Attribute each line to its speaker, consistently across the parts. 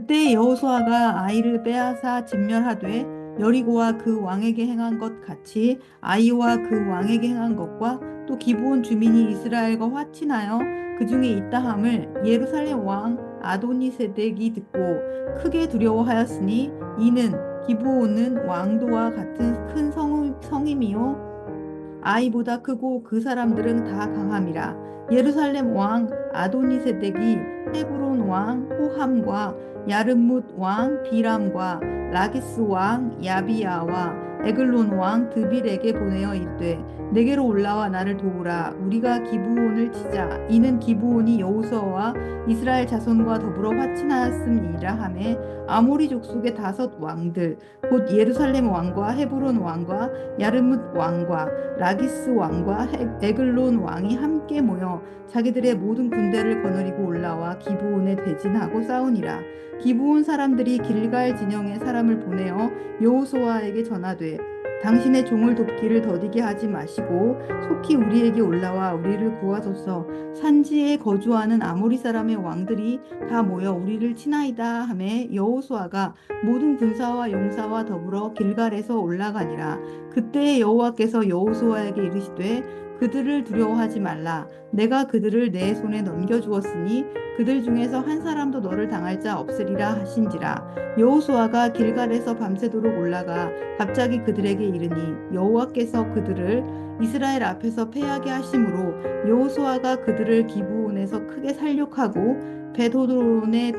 Speaker 1: 그때 여호수아가 아이를 빼앗아 진멸하되 여리고와 그 왕에게 행한 것 같이 아이와 그 왕에게 행한 것과 또 기브온 주민이 이스라엘과 화친하여 그 중에 있다함을 예루살렘 왕 아도니세덱이 듣고 크게 두려워하였으니 이는 기브온은 왕도와 같은 큰 성, 성임이요 아이보다 크고 그 사람들은 다 강함이라. 예루살렘 왕 아도니세덱이 헤브론 왕 호함과 야르뭇 왕 비람과 라기스 왕 야비야와 에글론 왕 드빌에게 보내어 이르되 내게로 올라와 나를 도우라. 우리가 기브온을 치자. 이는 기브온이 여호수아와 이스라엘 자손과 더불어 화친하였음이라 하매 아모리 족속의 다섯 왕들 곧 예루살렘 왕과 헤브론 왕과 야르뭇 왕과 라기스 왕과 에글론 왕이 함께 모여 자기들의 모든 군대를 거느리고 올라와 기브온에 대진하고 싸우니라 기브온 사람들이 길갈 진영에 사람을 보내어 여호수아에게 전하되 당신의 종을 돕기를 더디게 하지 마시고 속히 우리에게 올라와 우리를 구하소서. 산지에 거주하는 아모리 사람의 왕들이 다 모여 우리를 치나이다 하매 여호수아가 모든 군사와 용사와 더불어 길갈에서 올라가니라. 그때 여호와께서 여호수아에게 이르시되 그들을 두려워하지 말라. 내가 그들을 내 손에 넘겨 주었으니 그들 중에서 한 사람도 너를 당할 자 없으리라 하신지라. 여호수아가 길갈에서 밤새도록 올라가 갑자기 그들에게 이르니 여호와께서 그들을 이스라엘 앞에서 패하게 하심으로 여호수아가 그들을 기브온에서 크게 살육하고 베도론에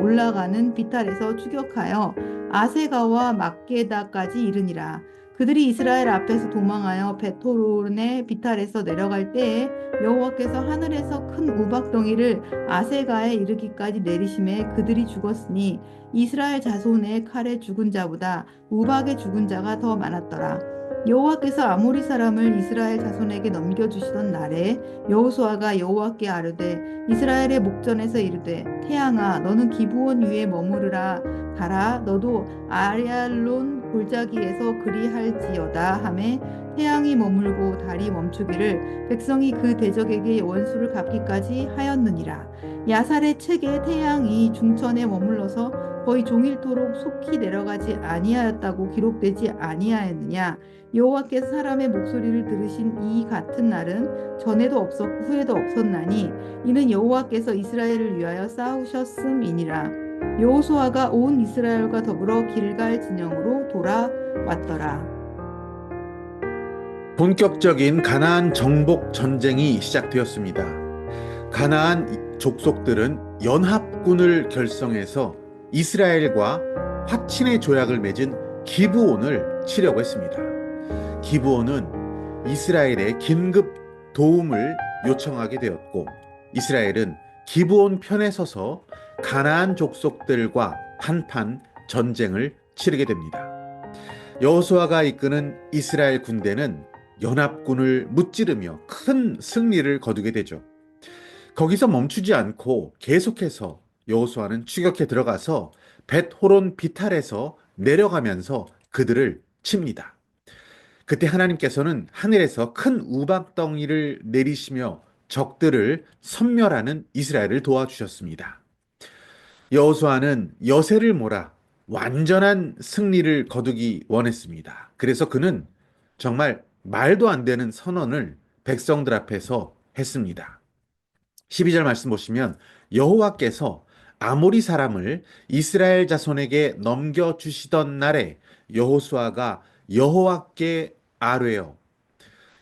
Speaker 1: 올라가는 비탈에서 추격하여 아세가와 막게다까지 이르니라 그들이 이스라엘 앞에서 도망하여 베토론의 비탈에서 내려갈 때에 여호와께서 하늘에서 큰 우박덩이를 아세가에 이르기까지 내리심에 그들이 죽었으니 이스라엘 자손의 칼에 죽은 자보다 우박에 죽은 자가 더 많았더라. 여호와께서 아모리 사람을 이스라엘 자손에게 넘겨주시던 날에 여호수아가 여호와께 아뢰되 이스라엘의 목전에서 이르되 태양아 너는 기브온 위에 머무르라. 가라 너도 아리알론 골짜기에서 그리할지어다 하매 태양이 머물고 달이 멈추기를 백성이 그 대적에게 원수를 갚기까지 하였느니라. 야살의 책에 태양이 중천에 머물러서 거의 종일토록 속히 내려가지 아니하였다고 기록되지 아니하였느냐 여호와께서 사람의 목소리를 들으신 이 같은 날은 전에도 없었고 후에도 없었나니 이는 여호와께서 이스라엘을 위하여 싸우셨음이니라 여호수아가 온 이스라엘과 더불어 길갈 진영으로 돌아왔더라.
Speaker 2: 본격적인 가나안 정복 전쟁이 시작되었습니다. 가나안 족속들은 연합군을 결성해서 이스라엘과 화친의 조약을 맺은 기브온을 치려고 했습니다. 기브온은 이스라엘의 긴급 도움을 요청하게 되었고 이스라엘은 기브온 편에 서서 가나안 족속들과 한판 전쟁을 치르게 됩니다. 여호수아가 이끄는 이스라엘 군대는 연합군을 무찌르며 큰 승리를 거두게 되죠. 거기서 멈추지 않고 계속해서 여호수아는 추격해 들어가서 벳호론 비탈에서 내려가면서 그들을 칩니다. 그때 하나님께서는 하늘에서 큰 우박덩이를 내리시며 적들을 섬멸하는 이스라엘을 도와주셨습니다. 여호수아는 여세를 몰아 완전한 승리를 거두기 원했습니다. 그래서 그는 정말 말도 안 되는 선언을 백성들 앞에서 했습니다. 12절 말씀 보시면 여호와께서 아모리 사람을 이스라엘 자손에게 넘겨 주시던 날에 여호수아가 여호와께 아뢰어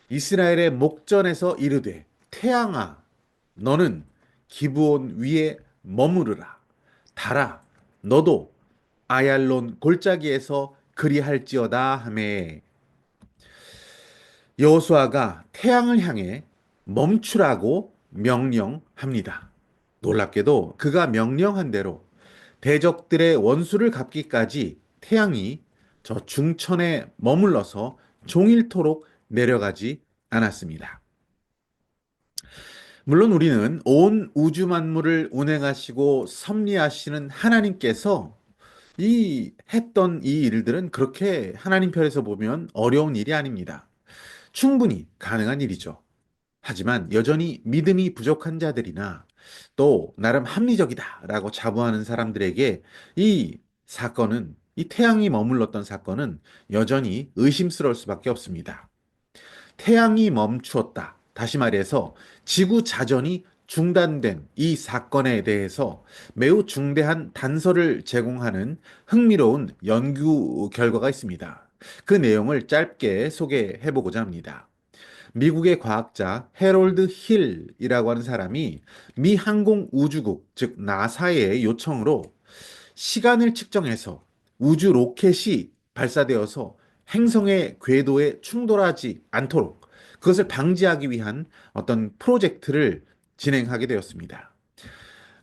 Speaker 2: 이스라엘의 목전에서 이르되 태양아 너는 기브온 위에 머무르라 달아 너도 아얄론 골짜기에서 그리할지어다 하매 여호수아가 태양을 향해 멈추라고 명령합니다. 놀랍게도 그가 명령한 대로 대적들의 원수를 갚기까지 태양이 저 중천에 머물러서 종일토록 내려가지 않았습니다. 물론 우리는 온 우주 만물을 운행하시고 섭리하시는 하나님께서 이 했던 이 일들은 그렇게 하나님 편에서 보면 어려운 일이 아닙니다. 충분히 가능한 일이죠. 하지만 여전히 믿음이 부족한 자들이나 또 나름 합리적이다라고 자부하는 사람들에게 이 사건은 이 태양이 머물렀던 사건은 여전히 의심스러울 수밖에 없습니다. 태양이 멈추었다. 다시 말해서 지구 자전이 중단된 이 사건에 대해서 매우 중대한 단서를 제공하는 흥미로운 연구 결과가 있습니다. 그 내용을 짧게 소개해 보고자 합니다. 미국의 과학자 해롤드 힐이라고 하는 사람이 미 항공우주국, 즉 나사의 요청으로 시간을 측정해서 우주 로켓이 발사되어서 행성의 궤도에 충돌하지 않도록 그것을 방지하기 위한 어떤 프로젝트를 진행하게 되었습니다.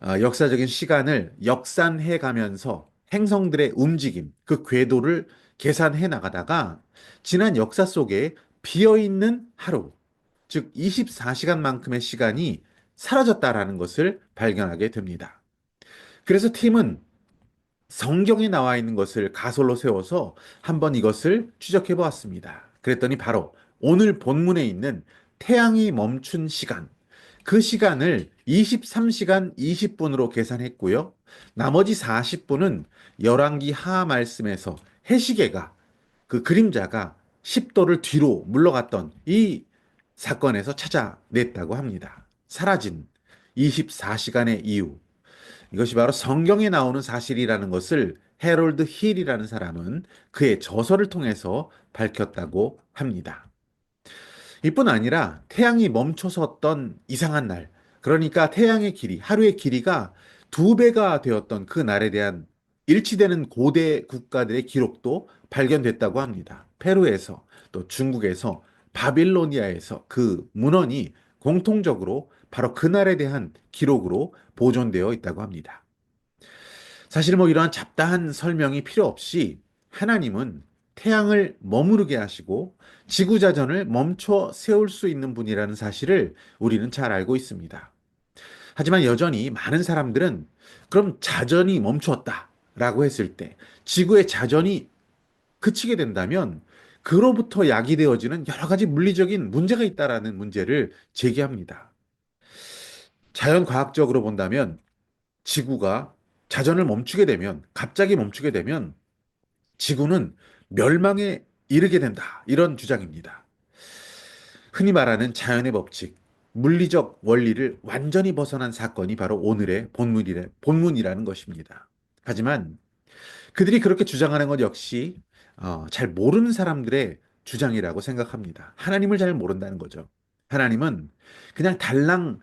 Speaker 2: 어, 역사적인 시간을 역산해 가면서 행성들의 움직임, 그 궤도를 계산해 나가다가 지난 역사 속에 비어 있는 하루, 즉 24시간만큼의 시간이 사라졌다라는 것을 발견하게 됩니다. 그래서 팀은 성경에 나와 있는 것을 가설로 세워서 한번 이것을 추적해 보았습니다. 그랬더니 바로 오늘 본문에 있는 태양이 멈춘 시간, 그 시간을 23시간 20분으로 계산했고요. 나머지 40분은 열왕기 하하 말씀에서 해시계가 그 그림자가 10도를 뒤로 물러갔던 이 사건에서 찾아냈다고 합니다. 사라진 24시간의 이유. 이것이 바로 성경에 나오는 사실이라는 것을 해롤드 힐이라는 사람은 그의 저서를 통해서 밝혔다고 합니다. 이뿐 아니라 태양이 멈춰섰던 이상한 날, 그러니까 태양의 길이, 하루의 길이가 두 배가 되었던 그 날에 대한 일치되는 고대 국가들의 기록도 발견됐다고 합니다. 페루에서 또 중국에서 바빌로니아에서 그 문헌이 공통적으로 바로 그날에 대한 기록으로 보존되어 있다고 합니다. 사실 뭐 이러한 잡다한 설명이 필요 없이 하나님은 태양을 머무르게 하시고 지구자전을 멈춰 세울 수 있는 분이라는 사실을 우리는 잘 알고 있습니다. 하지만 여전히 많은 사람들은 그럼 자전이 멈추었다 라고 했을 때 지구의 자전이 그치게 된다면 그로부터 야기되어지는 여러 가지 물리적인 문제가 있다라는 문제를 제기합니다. 자연 과학적으로 본다면 지구가 자전을 멈추게 되면 갑자기 멈추게 되면 지구는 멸망에 이르게 된다. 이런 주장입니다. 흔히 말하는 자연의 법칙, 물리적 원리를 완전히 벗어난 사건이 바로 오늘의 본문이라, 본문이라는 것입니다. 하지만 그들이 그렇게 주장하는 것 역시 어, 잘 모르는 사람들의 주장이라고 생각합니다. 하나님을 잘 모른다는 거죠. 하나님은 그냥 달랑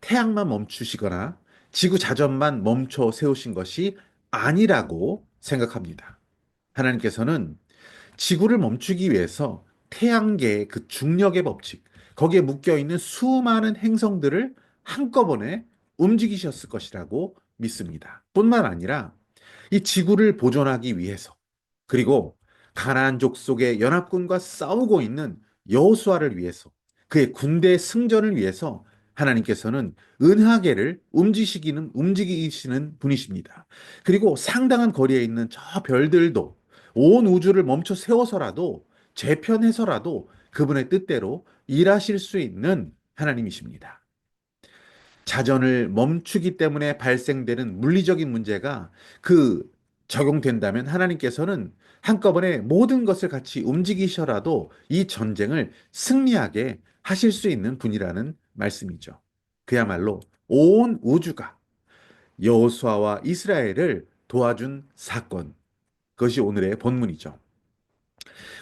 Speaker 2: 태양만 멈추시거나 지구 자전만 멈춰 세우신 것이 아니라고 생각합니다. 하나님께서는 지구를 멈추기 위해서 태양계의 그 중력의 법칙, 거기에 묶여 있는 수많은 행성들을 한꺼번에 움직이셨을 것이라고 믿습니다. 뿐만 아니라 이 지구를 보존하기 위해서 그리고 가나안 족속의 연합군과 싸우고 있는 여호수아를 위해서 그의 군대 승전을 위해서 하나님께서는 은하계를 움직이시기는 움직이시는 분이십니다. 그리고 상당한 거리에 있는 저 별들도 온 우주를 멈춰 세워서라도 재편해서라도 그분의 뜻대로 일하실 수 있는 하나님이십니다. 자전을 멈추기 때문에 발생되는 물리적인 문제가 그 적용된다면 하나님께서는 한꺼번에 모든 것을 같이 움직이셔라도 이 전쟁을 승리하게 하실 수 있는 분이라는 말씀이죠. 그야말로 온 우주가 여호수아와 이스라엘을 도와준 사건. 그것이 오늘의 본문이죠.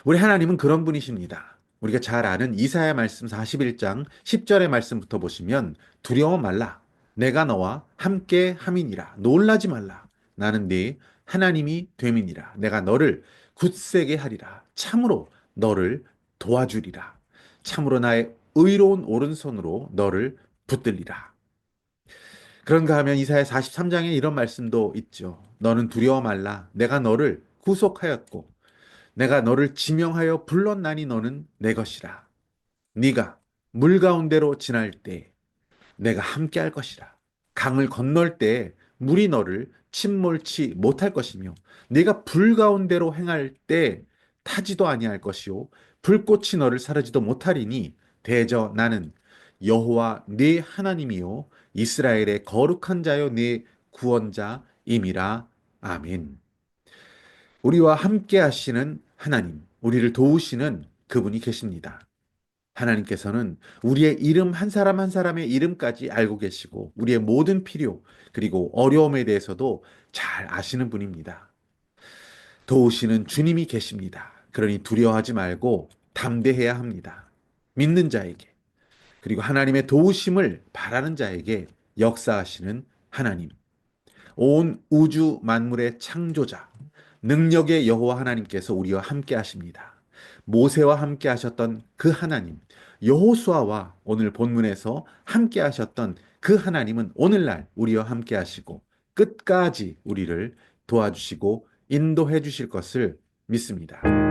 Speaker 2: 우리 하나님은 그런 분이십니다. 우리가 잘 아는 이사야 말씀 41장 10절의 말씀부터 보시면 두려워 말라. 내가 너와 함께 함이니라. 놀라지 말라. 나는 네 하나님이 됨이니라. 내가 너를 굳세게 하리라. 참으로 너를 도와주리라. 참으로 나의 의로운 오른손으로 너를 붙들리라. 그런가 하면 이사야 43장에 이런 말씀도 있죠. 너는 두려워 말라. 내가 너를 구속하였고 내가 너를 지명하여 불렀나니 너는 내 것이라. 네가 물 가운데로 지날 때 내가 함께 할 것이라. 강을 건널 때 물이 너를 침몰치 못할 것이며 네가 불 가운데로 행할 때 타지도 아니할 것이요 불꽃이 너를 사르지도 못하리니 대저 나는 여호와 네 하나님이요 이스라엘의 거룩한 자요 네 구원자임이라 아멘. 우리와 함께 하시는 하나님, 우리를 도우시는 그분이 계십니다. 하나님께서는 우리의 이름 한 사람 한 사람의 이름까지 알고 계시고 우리의 모든 필요 그리고 어려움에 대해서도 잘 아시는 분입니다. 도우시는 주님이 계십니다. 그러니 두려워하지 말고 담대해야 합니다. 믿는 자에게 그리고 하나님의 도우심을 바라는 자에게 역사하시는 하나님. 온 우주 만물의 창조자 능력의 여호와 하나님께서 우리와 함께 하십니다. 모세와 함께 하셨던 그 하나님, 여호수아와 오늘 본문에서 함께 하셨던 그 하나님은 오늘날 우리와 함께 하시고 끝까지 우리를 도와주시고 인도해 주실 것을 믿습니다.